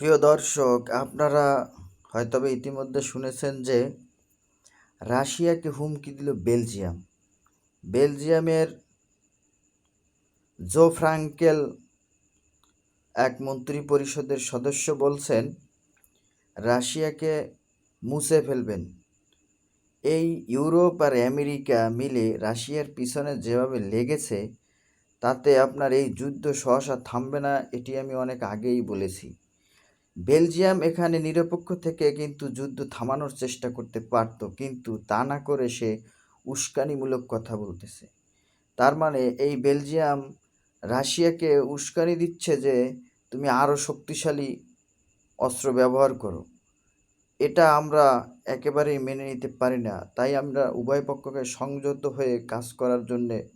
প্রিয় দর্শক, আপনারা হয়তোবা ইতিমধ্যে শুনেছেন যে রাশিয়াকে হুমকি দিল বেলজিয়াম। বেলজিয়ামের জো ফ্রাঙ্কেল এক মন্ত্রী পরিষদের সদস্য বলছেন, রাশিয়াকে মুছে ফেলবেন। এই ইউরোপ আর আমেরিকা মিলে রাশিয়ার পিছনে যেভাবে লেগেছে, তাতে আপনার এই যুদ্ধ সহসা থামবে না, এটি আমি অনেক আগেই বলেছি। বেলজিয়াম এখানে নিরপেক্ষ থেকে কিন্তু যুদ্ধ থামানোর চেষ্টা করতে পারত, কিন্তু তা না করে সে উস্কানিমূলক কথা বলতেছে। তার মানে এই বেলজিয়াম রাশিয়াকে উস্কানি দিচ্ছে যে, তুমি আরও শক্তিশালী অস্ত্র ব্যবহার করো। এটা আমরা একেবারেই মেনে নিতে পারি না। তাই আমরা উভয় পক্ষকে সংযত হয়ে কাজ করার জন্যে